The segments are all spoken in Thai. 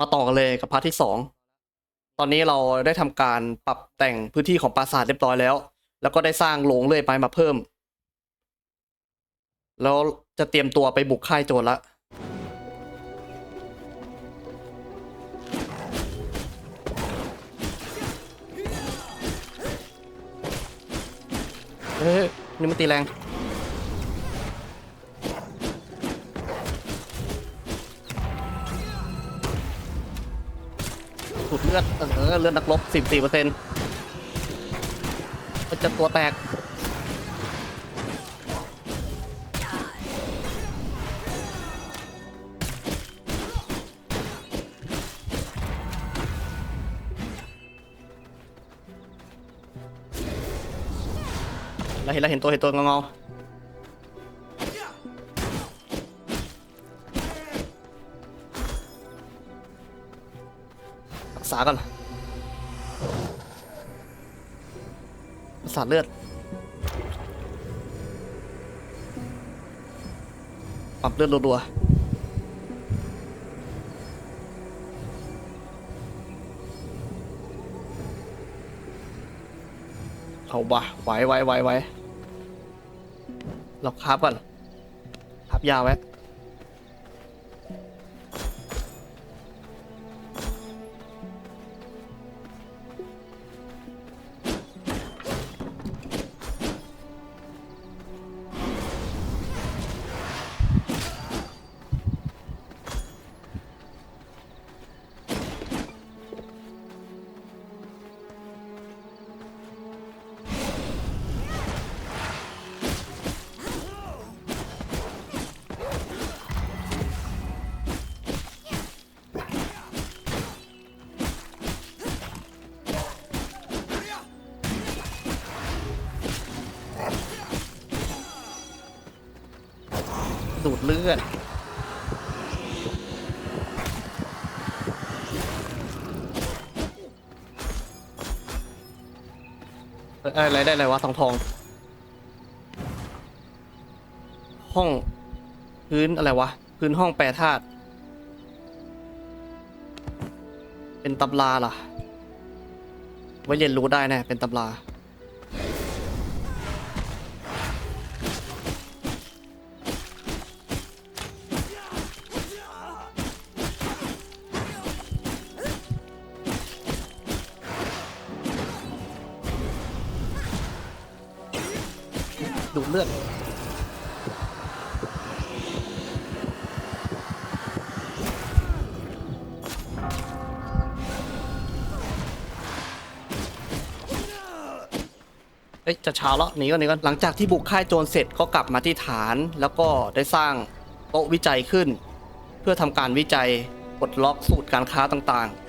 มาต่อกันเลยกับพาร์ทที่สอง ตอนนี้เราได้ทำการปรับแต่งพื้นที่ของปราสาทเรียบร้อยแล้ว แล้วก็ได้สร้างโรงเลื่อยไม้มาเพิ่ม แล้วจะเตรียมตัวไปบุกค่ายโจรละเฮ้ยนี่มันตีแรง สูดเลือดเออเลือดนักรบสิบสี่เปอร์เซ็นต์มันจะตัวแตกเราเห็นเราเห็นตัวเห็นตัวเงาารักษาก่อนรักษาเลือดปรับเลือดรัวๆเอาวะไหวไหวไหวไหวเราคาบก่อนคาบยาไว้ ดูดเลือดเอ้ยอะไรได้อะไรวะทองทอง ห้อง พื้นอะไรวะ พื้นห้องแปรธาตุเป็นตำราล่ะ ไว้เรียนรู้ได้แน่เป็นตำรา ดูดเลือดเอ้ยจะเช้าแล้วหนีก่อนหนีก่อนหลังจากที่บุกค่ายโจรเสร็จก็กลับมาที่ฐาน แล้วก็ได้สร้างโต๊ะวิจัยขึ้น เพื่อทำการวิจัยปลดล็อกสูตรการค้าต่างๆ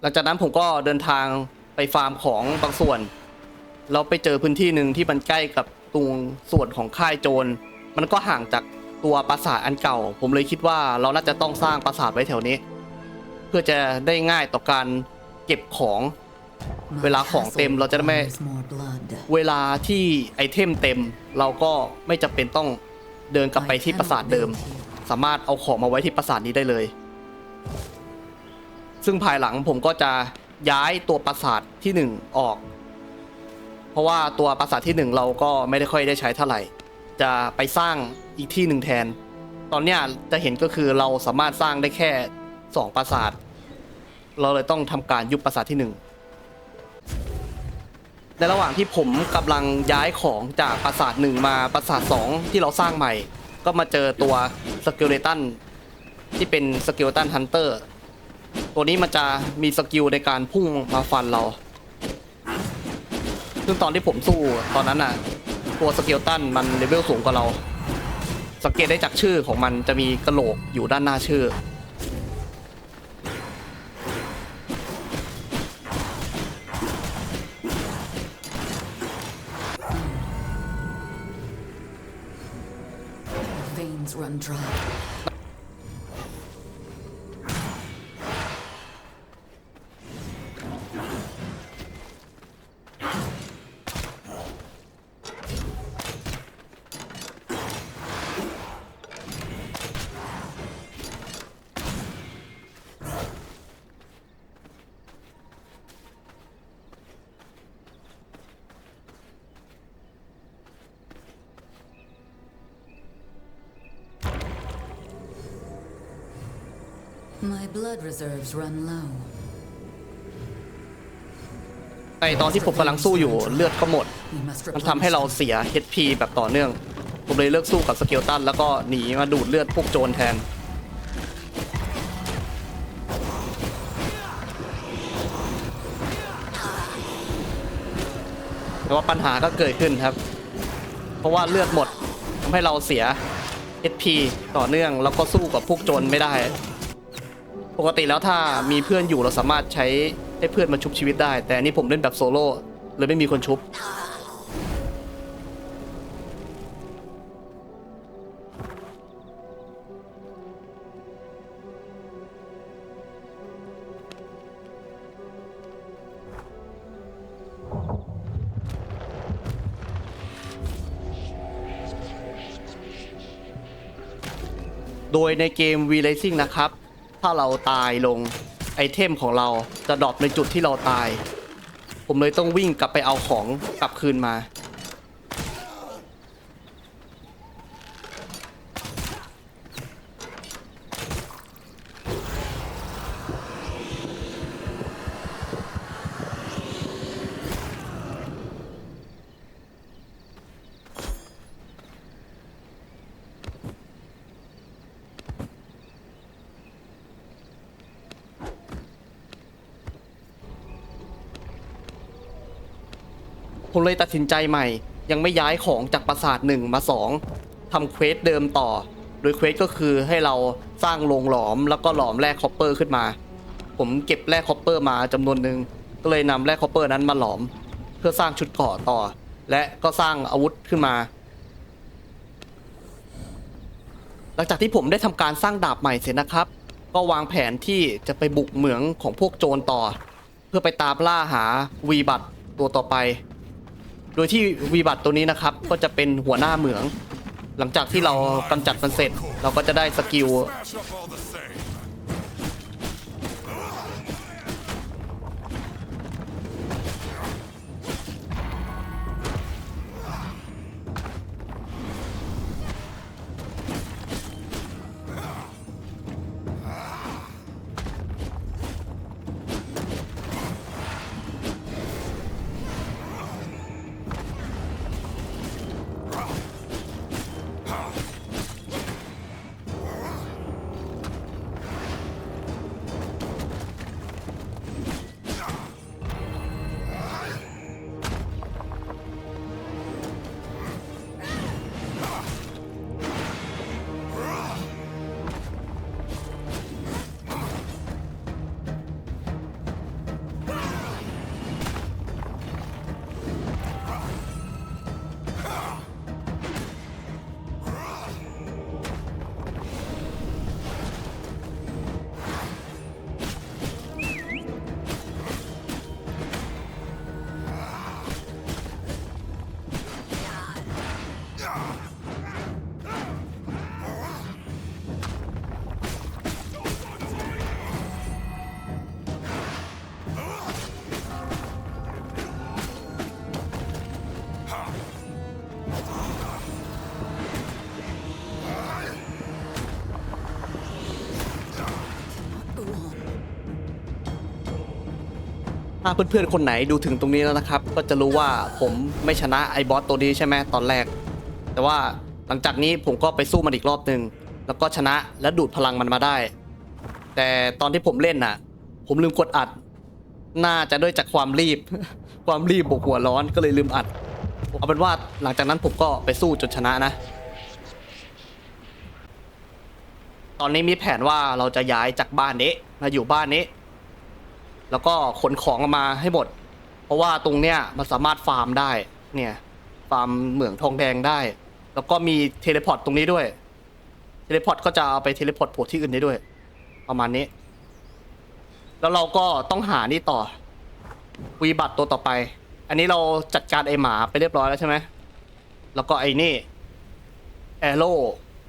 หลังจากนั้นผมก็เดินทาง ไปฟาร์มของบางส่วน เราไปเจอพื้นที่หนึ่งที่มันใกล้กับตรงส่วนของค่ายโจร มันก็ห่างจากตัวปราสาทอันเก่า ผมเลยคิดว่าเราน่าจะต้องสร้างปราสาทไว้แถวนี้ เพื่อจะได้ง่ายต่อการเก็บของเวลาของเต็มเราจะได้ไม่เวลาที่ไอเทมเต็ม เราก็ไม่จำเป็นต้องเดินกลับไปที่ปราสาทเดิม สามารถเอาของมาไว้ที่ปราสาทนี้ได้เลย ซึ่งภายหลังผมก็จะ ย้ายตัวปราสาทที่หนึ่งออก เพราะว่าตัวปราสาทที่หนึ่งเราก็ไม่ได้ค่อยได้ใช้เท่าไหร่ จะไปสร้างอีกที่หนึ่งแทน ตอนเนี้ยจะเห็นก็คือเราสามารถสร้างได้แค่สองปราสาท เราเลยต้องทำการยุบปราสาทที่หนึ่งในระหว่างที่ผมกำลังย้ายของจากปราสาทหนึ่งมาปราสาทสองที่เราสร้างใหม่ ก็มาเจอตัวสเกลเลตันที่เป็นสเกลตันฮันเตอร์ ตัวนี้มันจะมีสกิลในการพุ่งมาฟันเรา ซึ่งตอนที่ผมสู้ตอนนั้นน่ะ ตัวสเกลตันมันเลเวลสูงกว่าเรา สังเกตได้จากชื่อของมันจะมีกระโหลกอยู่ด้านหน้าชื่อ Veins run dry. Reserves run low. ในตอนที่ผมกำลังสู้อยู่เลือดก็หมด We must มัน replenish ทำให้เราเสีย HP แบบต่อเนื่อง ผมเลยเลิกสู้กับสเกลตัน แล้วก็หนีมาดูดเลือดพวกโจรแทน แต่ว่าปัญหาก็เกิดขึ้นครับ เพราะว่าเลือดหมดทำให้เราเสีย HP ต่อเนื่องแล้วก็สู้กับพวกโจรไม่ได้ ปกติแล้วถ้ามีเพื่อนอยู่เราสามารถใช้ให้เพื่อนมาชุบชีวิตได้ แต่อันนี้ผมเล่นแบบโซโล่เลยไม่มีคนชุบ โดยในเกม V Racing นะครับ ถ้าเราตายลงไอเทมของเราจะดรอปในจุดที่เราตาย ผมเลยต้องวิ่งกลับไปเอาของกลับคืนมา ผมเลยตัดสินใจใหม่ ยังไม่ย้ายของจากปราสาทหนึ่งมาสองทำเควสเดิมต่อ โดยเควสก็คือให้เราสร้างโรงหลอมแล้วก็หลอมแร่คอปเปอร์ขึ้นมา ผมเก็บแร่คอปเปอร์มาจำนวนหนึ่งก็เลยนำแร่คอปเปอร์นั้นมาหลอม เพื่อสร้างชุดเกราะต่อ และก็สร้างอาวุธขึ้นมา หลังจากที่ผมได้ทำการสร้างดาบใหม่เสร็จนะครับ ก็วางแผนที่จะไปบุกเหมืองของพวกโจรต่อ เพื่อไปตามล่าหาวีบัตตัวต่อไป โดยที่วีบัตตัวนี้นะครับ ก็จะเป็นหัวหน้าเหมือง หลังจากที่เรากำจัดมันเสร็จ เราก็จะได้สกิล ถ้าเพื่อนๆคนไหนดูถึงตรงนี้แล้วนะครับ ก็จะรู้ว่าผมไม่ชนะไอ้บอสตัวนี้ใช่ไหมตอนแรก แต่ว่าหลังจากนี้ผมก็ไปสู้มันอีกรอบหนึ่งแล้วก็ชนะและดูดพลังมันมาได้ แต่ตอนที่ผมเล่นน่ะ ผมลืมกดอัด น่าจะด้วยจากความรีบ ความรีบบวกหัวร้อนก็เลยลืมอัดเอาเป็นว่าหลังจากนั้นผมก็ไปสู้จนชนะนะ ตอนนี้มีแผนว่าเราจะย้ายจากบ้านนี้มาอยู่บ้านนี้ แล้วก็ขนของออกมาให้หมด เพราะว่าตรงเนี้ยมันสามารถฟาร์มได้ เนี่ย ฟาร์มเหมืองทองแดงได้ แล้วก็มีเทเลพอร์ตตรงนี้ด้วย เทเลพอร์ตก็จะเอาไปเทเลพอร์ตพวที่อื่นได้ด้วย ประมาณนี้ แล้วเราก็ต้องหานี่ต่อวีบัตตัวต่อไป อันนี้เราจัดการไอหมาไปเรียบร้อยแล้วใช่ไหม แล้วก็ไอ้นี่แอโร่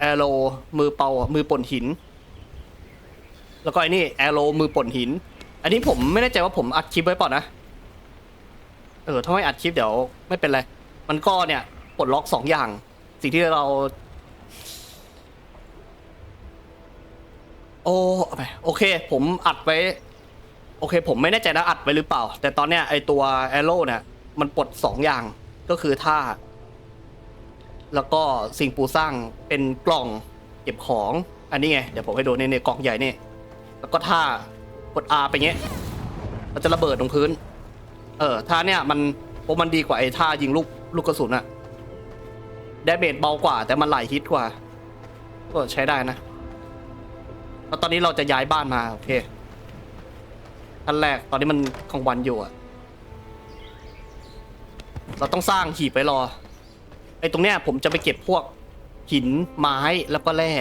แอโร่มือเป่ามือป่นหิน แล้วก็ไอ้นี่แอโร่มือป่นหิน อันนี้ผมไม่แน่ใจว่าผมอัดคลิปไว้เปล่านะ เออถ้าไม่อัดคลิปเดี๋ยวไม่เป็นไร มันก็เนี่ยปลดล็อกสองอย่าง สิ่งที่เรา โอ้ไปโอเค ผมอัดไว้ โอเค ผมไม่แน่ใจนะอัดไว้หรือเปล่า แต่ตอนเนี้ยไอตัวแอโร่เนี่ย มันปลดสองอย่างก็คือท่า แล้วก็สิ่งปูสร้างเป็นกล่องเก็บของ อันนี้ไง เดี๋ยวผมให้ดูในในกล่องใหญ่นี่ แล้วก็ท่า กด R ไปเงี้ยมันจะระเบิดลงพื้น เออท่าเนี่ยมันโอ้มันดีกว่าไอ้ท่ายิงลูกลูกกระสุนอะดาเมจเบากว่า แต่มันหลายฮิตกว่า ก็ใช้ได้นะแล้วตอนนี้เราจะย้ายบ้านมา โอเคขั้นแรกตอนนี้มันกลางวันอยู่อะเราต้องสร้างหีบไว้รอไอ้ตรงเนี้ยผมจะไปเก็บพวกหินไม้แล้วก็แร่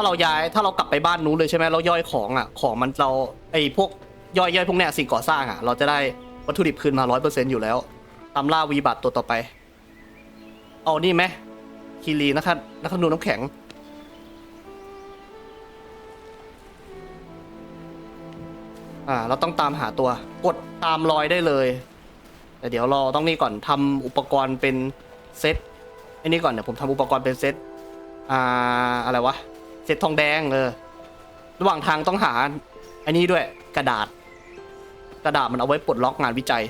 าเราย้ายถ้าเรากลับไปบ้านนู้นเลยใช่ไหมเราย่อยของอะของมันเราไอ้พวกย่อยย่อยพวกเนี้ยสิ่งก่อสร้างอะเราจะได้วัตถุดิบคืนมาร้อยเปอร์เซ็นต์อยู่แล้วตามล่าวีบัตตัวต่อไป เอานี่ไหมคีรีนะครับนักขนูน้ำแข็ง อ่า เราต้องตามหาตัว กดตามรอยได้เลย แต่เดี๋ยวเราต้องนี่ก่อนทำอุปกรณ์เป็นเซตไอ้นี่ก่อนเดี๋ยวผมทำอุปกรณ์เป็นเซต อ่า อะไรวะ เซตทองแดงเออ ระหว่างทางต้องหา อันนี้ด้วยกระดาษ กระดาษมันเอาไว้ปลดล็อกงานวิจัย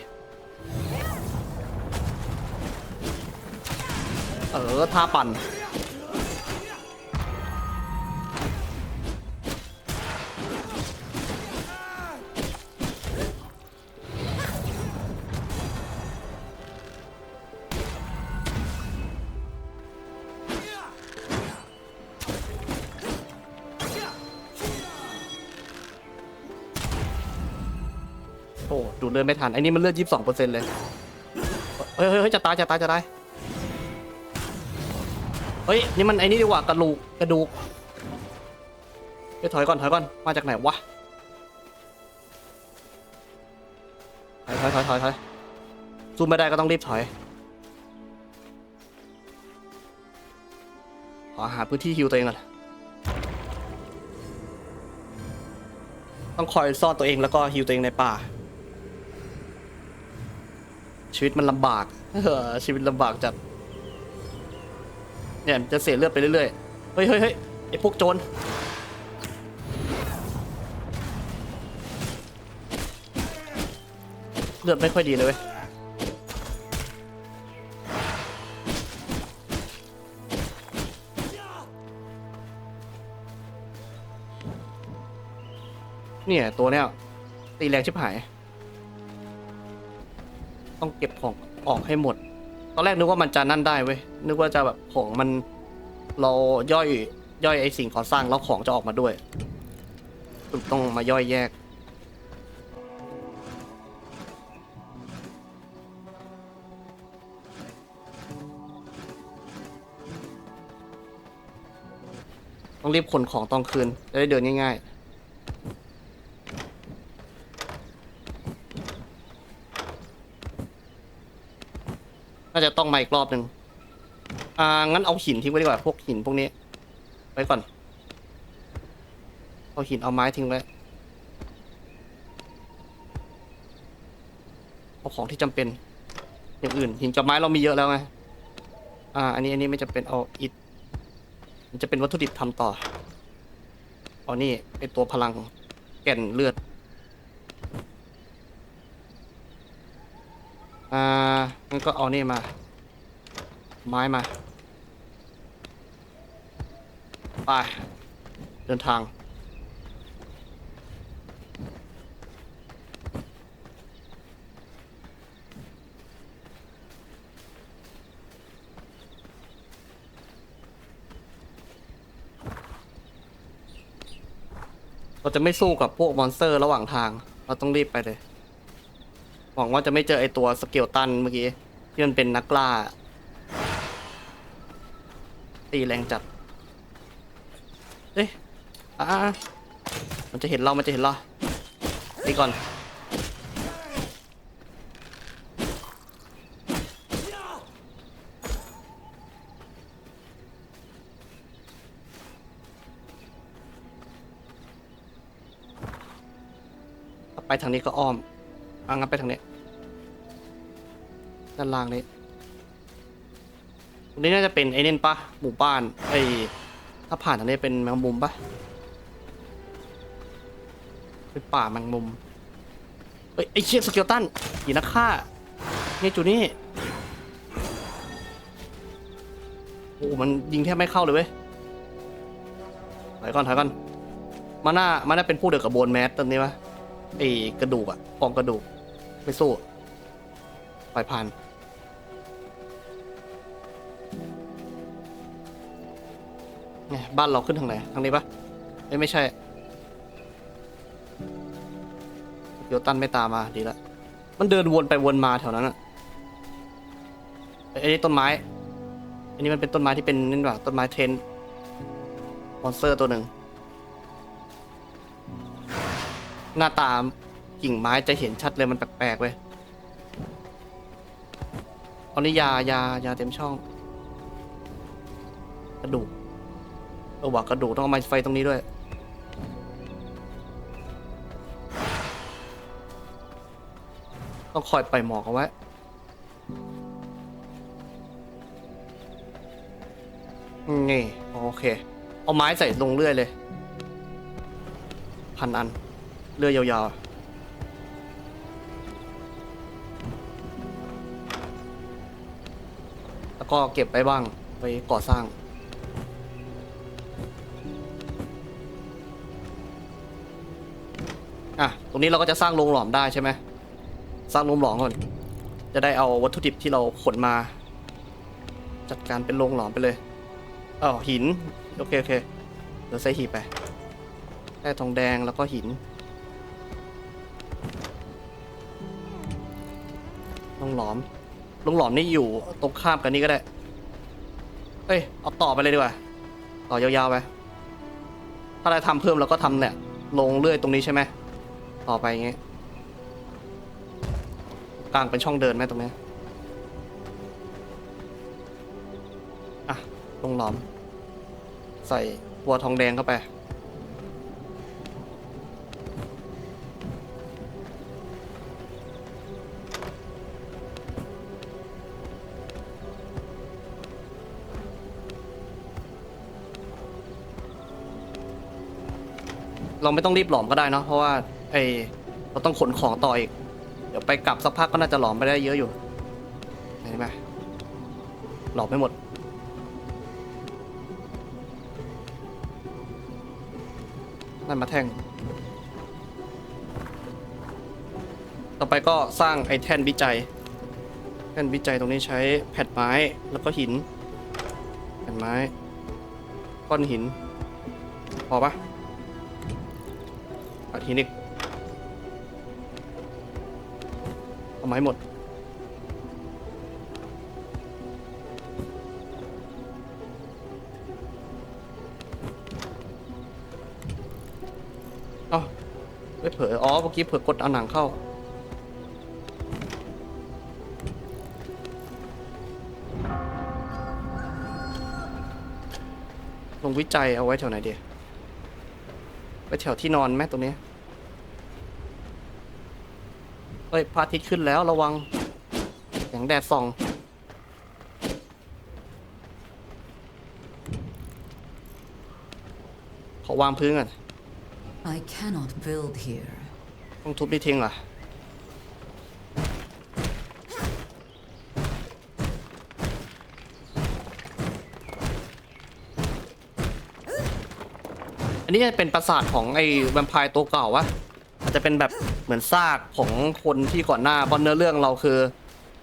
เออท่าปั่น ดูดเลือดไม่ทันไอ้นี่มันเลือดยี่สิบสองเปอร์เซ็นต์เลยเฮ้ยเฮ้ยจะตายจะตายจะตายเฮ้ยนี่มันไอ้นี่ดีกว่ากระดูกกระดูกไปถอยก่อนถอยก่อนมาจากไหนวะถอยถอยถอยถอยถอยซูมไม่ได้ก็ต้องรีบถอยขอหาพื้นที่ฮิวตัวเองก่อนต้องคอยซ่อนตัวเองแล้วก็ฮิวตัวเองในป่า ชีวิตมันลำบากเออชีวิตลำบากจัด เนี่ยมันจะเสียเลือดไปเรื่อยๆ เฮ้ยเฮ้ยเฮ้ยไอพวกโจร เลือดไม่ค่อยดีเลยเว้ย เนี่ย ตัวเนี้ยตีแรงชิบหาย ต้องเก็บของออกให้หมด ตอนแรกนึกว่ามันจะนั่นได้เว้ย นึกว่าจะแบบของมันเราย่อยย่อยไอสิ่งก่อสร้างแล้วของจะออกมาด้วย ต้องมาย่อยแยก ต้องรีบขนของตอนคืนจะได้เดินง่ายๆาจะต้องมาอีกรอบหนึ่งอ่างั้นเอาหินทิ้งไว้ดีกว่าพวกหินพวกนี้ ไว้ก่อนเอาหินเอาไม้ทิ้งไว้เอาของที่จำเป็น อย่างอื่น หินกับไม้เรามีเยอะแล้วไงอ่า อันนี้อันนี้ไม่จำเป็นเอาอิฐมันจะเป็นวัตถุดิบทำต่อเอานี่เป็นตัวพลังแก่นเลือด อ่างั้น ก็เอานี่มา ไม้มา ไป เดินทาง เราจะไม่สู้กับพวกมอนสเตอร์ระหว่างทาง เราต้องรีบไปเลยหวังว่าจะไม่เจอไอตัวสเกลตันเมื่อกี้ ที่มันเป็นนักล่า ตีแรงจัด เอ๊ะอ่ามันจะเห็นเรา มันจะเห็นเราตีก่อน ไปทางนี้ก็อ้อมอะงั้นไปทางนี้ ด้านล่างนี้ตรงนี้น่าจะเป็นไอ้เน่นปะหมู่บ้านไอ้ถ้าผ่านทางนี้เป็นแมงมุมปะเป็นป่าแมงมุมเฮ้ยไอเชี่ยสเกลตันหีนักฆ่าเนี่จูนี่โอ้มันยิงแทบไม่เข้าเลยเว้ยถอยก่อนถอยก่อนมาน่ามาน่าเป็นผู้เดียวกับโบนแมสตอนนี้ปะไอกระดูกอะกองกระดูกไม่สู้ปล่อยผ่าน ไงบ้านเราขึ้นทางไหนทางนี้ปะเอ้ยไม่ใช่เดี๋ยวตันไม่ตามมาดีละมันเดินวนไปวนมาแถวนั้นอะเอ้ยอันนี้ต้นไม้ อันนี้มันเป็นต้นไม้ที่เป็นนี่หว่าต้นไม้เทนมอนสเตอร์ตัวหนึ่ง หน้าตากิ่งไม้จะเห็นชัดเลยมันแปลกๆเว้ยอานี่ยายายาเต็มช่อง กระดูก เออว่ากระดูกต้องเอามาไฟตรงนี้ด้วย ต้องคอยไปหมอกเอาไว้นี่โอเค เอาไม้ใส่ลงเรื่อยเลย พันอัน เรื่อยยาวๆแล้วก็เก็บไปบ้างไปก่อสร้าง ตรงนี้เราก็จะสร้างโรงหลอมได้ใช่ไหมสร้างโรงหลอมก่อน จะได้เอาวัตถุดิบที่เราขนมา จัดการเป็นโรงหลอมไปเลยอ๋อหิน โอเคโอเคเดี๋ยวใส่หีบไปแร่ทองแดงแล้วก็หินโรงหลอมโรงหลอมนี่อยู่ตรงข้ามกันนี่ก็ได้ เอ้ยเอาต่อไปเลยดีกว่า ต่อยาวๆไป ถ้าเราทำเพิ่มเราก็ทำเนี่ย ลงเรื่อยตรงนี้ใช่ไหม ต่อไปงเงี้ยกลางเป็นช่องเดินไหมตรงเนี้ยอะลงหลอม ใส่วัวทองแดงเข้าไป เราไม่ต้องรีบหลอมก็ได้เนาะเพราะว่า ไอเราต้องขนของต่ออีก เดี๋ยวไปกลับสักพักก็น่าจะหลอมไปได้เยอะอยู่เห็นไหมหลอมไม่หมด นั่นมาแท่ง ต่อไปก็สร้างไอแท่นวิจัย แท่นวิจัยตรงนี้ใช้แผ่นไม้แล้วก็หิน แผ่นไม้ ก้อนหิน พอปะอาทีนิก เอาไม้หมด เอ้าไม่เผลออ๋อเมื่อกี้เผลอกดเอาหนังเข้า ลงวิจัยเอาไว้แถวไหนดีไปแถวที่นอนไหมตรงนี้ เฮ้ยพระอาทิตย์ขึ้นแล้วระวังแสงแดดส่อง ขอวางพื้นก่อน I cannot build here. ต้องทุบนี่ทิ้งเหรออันนี้จะเป็นปราสาทของไอ้แวมไพร์ตัวเก่าวะ อาจจะเป็นแบบเหมือนซากของคนที่ก่อนหน้าเพราะเนื้อเรื่องเราคือ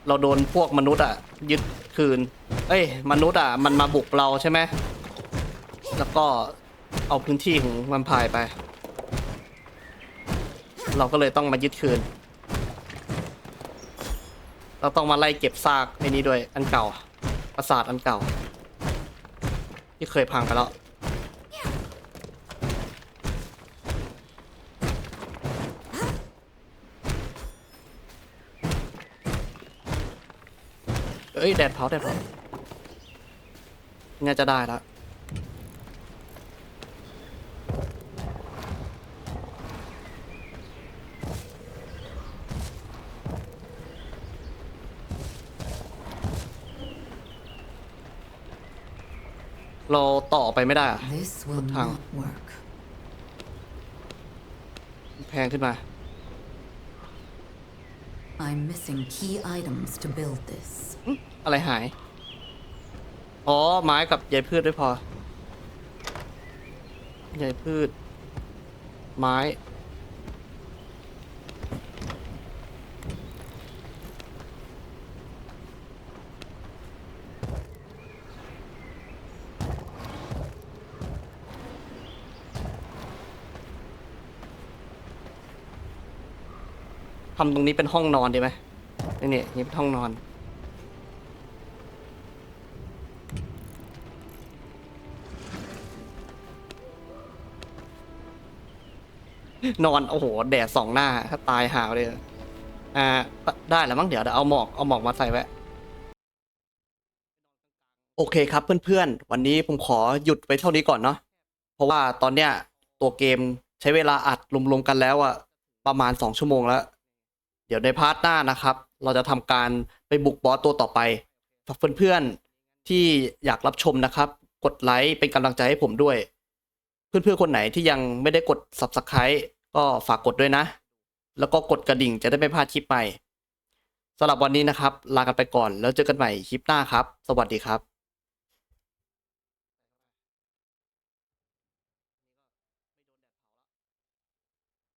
เราโดนพวกมนุษย์อะ ยึดคืน เอ้ย มนุษย์อะ มันมาบุกเราใช่ไหมแล้วก็เอาพื้นที่ของแวมไพร์ไป เราก็เลยต้องมายึดคืน เราต้องมาไล่เก็บซากไอ้นี้ด้วยอันเก่าปราสาทอันเก่า ที่เคยพังไปแล้ว เอ้ยแดดเผาแดดเผาน่าจะได้แล้วเราต่อไปไม่ได้อะ This will Thằng. not work. แพงขึ้นมา I'm missing key items to build this. อะไรหาย อ๋อ ไม้กับใยพืชด้วยพอใยพืช ไม้ ทำตรงนี้เป็นห้องนอนดีไหมนี่นี่นี่เป็นห้องนอน นอนโอ้โหแดดสองหน้าถ้าตายหาวเลยอ่าได้แล้วมั้งเดี๋ยวเดี๋ยวเอาหมอกเอาหมอกมาใส่ไว้โอเคครับเพื่อนๆ วันนี้ผมขอหยุดไว้เท่านี้ก่อนเนาะเพราะว่าตอนเนี้ยตัวเกมใช้เวลาอัดรวมๆกันแล้วอะประมาณสองชั่วโมงแล้ว เดี๋ยวในพาร์ทหน้านะครับ เราจะทำการไปบุกบอสตัวต่อไปฝากเพื่อนๆที่อยากรับชมนะครับ กดไลค์เป็นกำลังใจให้ผมด้วย เพื่อนๆคนไหนที่ยังไม่ได้กด Subscribe ก็ฝากกดด้วยนะ แล้วก็กดกระดิ่งจะได้ไม่พลาดคลิปใหม่สำหรับวันนี้นะครับ ลากันไปก่อนแล้วเจอกันใหม่คลิปหน้าครับ สวัสดีครับ